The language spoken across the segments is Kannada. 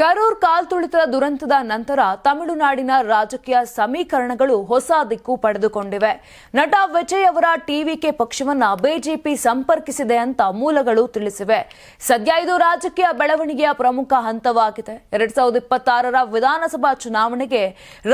ಕರೂರ್ ಕಾಲ್ತುಳಿತದ ದುರಂತದ ನಂತರ ತಮಿಳುನಾಡಿನ ರಾಜಕೀಯ ಸಮೀಕರಣಗಳು ಹೊಸ ದಿಕ್ಕು ಪಡೆದುಕೊಂಡಿವೆ. ನಟ ವಿಜಯ್ ಅವರ ಟಿವಿಕೆ ಪಕ್ಷವನ್ನ ಬಿಜೆಪಿ ಸಂಪರ್ಕಿಸಿದೆ ಅಂತ ಮೂಲಗಳು ತಿಳಿಸಿವೆ. ಸದ್ಯ ಇದು ರಾಜಕೀಯ ಬೆಳವಣಿಗೆಯ ಪ್ರಮುಖ ಹಂತವಾಗಿದೆ. ಎರಡ್ ಸಾವಿರದ ಇಪ್ಪತ್ತಾರರ ವಿಧಾನಸಭಾ ಚುನಾವಣೆಗೆ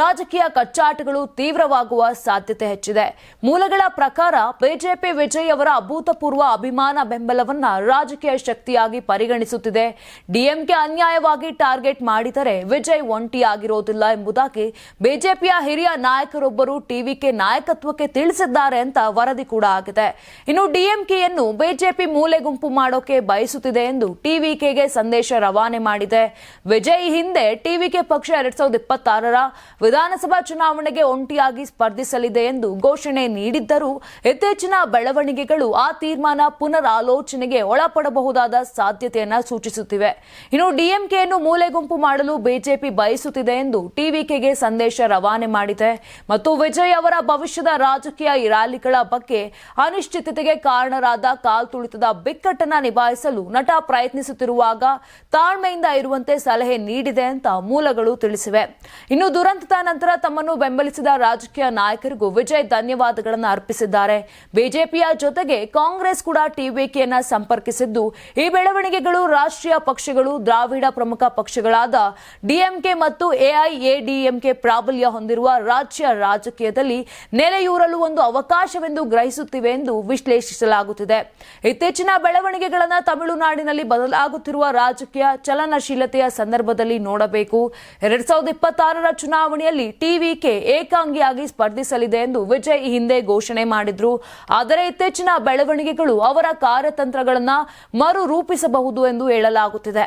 ರಾಜಕೀಯ ಕಚ್ಚಾಟಗಳು ತೀವ್ರವಾಗುವ ಸಾಧ್ಯತೆ ಹೆಚ್ಚಿದೆ. ಮೂಲಗಳ ಪ್ರಕಾರ ಬಿಜೆಪಿ ವಿಜಯ್ ಅವರ ಅಭೂತಪೂರ್ವ ಅಭಿಮಾನ ಬೆಂಬಲವನ್ನ ರಾಜಕೀಯ ಶಕ್ತಿಯಾಗಿ ಪರಿಗಣಿಸುತ್ತಿದೆ. ಡಿಎಂಕೆ ಅನ್ಯಾಯವಾಗಿ ಟಾರ್ಗೆಟ್ ಮಾಡಿದರೆ ವಿಜಯ್ ಒಂಟಿಯಾಗಿರೋದಿಲ್ಲ ಎಂಬುದಾಗಿ ಬಿಜೆಪಿಯ ಹಿರಿಯ ನಾಯಕರೊಬ್ಬರು ಟಿವಿಕೆ ನಾಯಕತ್ವಕ್ಕೆ ತಿಳಿಸಿದ್ದಾರೆ ಅಂತ ವರದಿ ಕೂಡ ಆಗಿದೆ. ಇನ್ನು ಡಿಎಂಕೆಯನ್ನು ಬಿಜೆಪಿ ಮೂಲೆ ಗುಂಪು ಮಾಡೋಕೆ ಬಯಸುತ್ತಿದೆ ಎಂದು ಟಿವಿಕೆಗೆ ಸಂದೇಶ ರವಾನೆ ಮಾಡಿದೆ. ವಿಜಯ್ ಹಿಂದೆ ಟಿವಿಕೆ ಪಕ್ಷ ಎರಡ್ ಸಾವಿರದ ಇಪ್ಪತ್ತಾರರ ವಿಧಾನಸಭಾ ಚುನಾವಣೆಗೆ ಒಂಟಿಯಾಗಿ ಸ್ಪರ್ಧಿಸಲಿದೆ ಎಂದು ಘೋಷಣೆ ನೀಡಿದ್ದರೂ ಇತ್ತೀಚಿನ ಬೆಳವಣಿಗೆಗಳು ಆ ತೀರ್ಮಾನ ಪುನರ್ ಆಲೋಚನೆಗೆ ಒಳಪಡಬಹುದಾದ ಸಾಧ್ಯತೆಯನ್ನ ಸೂಚಿಸುತ್ತಿವೆ. ಇನ್ನು ಡಿಎಂಕೆಯನ್ನು ಮೂಲೆ ಗುಂಪು ಮಾಡಲು ಬಿಜೆಪಿ ಬಯಸುತ್ತಿದೆ ಎಂದು ಟಿವಿಕೆಗೆ ಸಂದೇಶ ರವಾನೆ ಮಾಡಿದೆ. ಮತ್ತು ವಿಜಯ್ ಅವರ ಭವಿಷ್ಯದ ರಾಜಕೀಯ ರ್ಯಾಲಿಗಳ ಬಗ್ಗೆ ಅನಿಶ್ಚಿತತೆಗೆ ಕಾರಣರಾದ ಕಾಲ್ ತುಳಿತದ ಬಿಕ್ಕಟ್ಟನ್ನ ನಿಭಾಯಿಸಲು ನಟ ಪ್ರಯತ್ನಿಸುತ್ತಿರುವಾಗ ತಾಳ್ಮೆಯಿಂದ ಇರುವಂತೆ ಸಲಹೆ ನೀಡಿದೆ ಅಂತ ಮೂಲಗಳು ತಿಳಿಸಿವೆ. ಇನ್ನು ದುರಂತದ ನಂತರ ತಮ್ಮನ್ನು ಬೆಂಬಲಿಸಿದ ರಾಜಕೀಯ ನಾಯಕರಿಗೂ ವಿಜಯ್ ಧನ್ಯವಾದಗಳನ್ನು ಅರ್ಪಿಸಿದ್ದಾರೆ. ಬಿಜೆಪಿಯ ಜೊತೆಗೆ ಕಾಂಗ್ರೆಸ್ ಕೂಡ ಟಿವಿಕೆಯನ್ನ ಸಂಪರ್ಕಿಸಿದ್ದು, ಈ ಬೆಳವಣಿಗೆಗಳು ರಾಷ್ಟ್ರೀಯ ಪಕ್ಷಗಳು, ದ್ರಾವಿಡ ಪ್ರಮುಖ ಪಕ್ಷಗಳಾದ ಡಿಎಂಕೆ ಮತ್ತು ಎಐಎಡಿಎಂಕೆ ಪ್ರಾಬಲ್ಯ ಹೊಂದಿರುವ ರಾಜ್ಯ ರಾಜಕೀಯದಲ್ಲಿ ನೆಲೆಯೂರಲು ಒಂದು ಅವಕಾಶವೆಂದು ಗ್ರಹಿಸುತ್ತಿವೆ ಎಂದು ವಿಶ್ಲೇಷಿಸಲಾಗುತ್ತಿದೆ. ಇತ್ತೀಚಿನ ಬೆಳವಣಿಗೆಗಳನ್ನು ತಮಿಳುನಾಡಿನಲ್ಲಿ ಬದಲಾಗುತ್ತಿರುವ ರಾಜಕೀಯ ಚಲನಶೀಲತೆಯ ಸಂದರ್ಭದಲ್ಲಿ ನೋಡಬೇಕು. ಎರಡ್ ಸಾವಿರದ ಇಪ್ಪತ್ತಾರರ ಚುನಾವಣೆಯಲ್ಲಿ ಟಿವಿಕೆ ಏಕಾಂಗಿಯಾಗಿ ಸ್ಪರ್ಧಿಸಲಿದೆ ಎಂದು ವಿಜಯ್ ಈ ಹಿಂದೆ ಘೋಷಣೆ ಮಾಡಿದ್ರು. ಆದರೆ ಇತ್ತೀಚಿನ ಬೆಳವಣಿಗೆಗಳು ಅವರ ಕಾರ್ಯತಂತ್ರಗಳನ್ನು ಮರು ರೂಪಿಸಬಹುದು ಎಂದು ಹೇಳಲಾಗುತ್ತಿದೆ.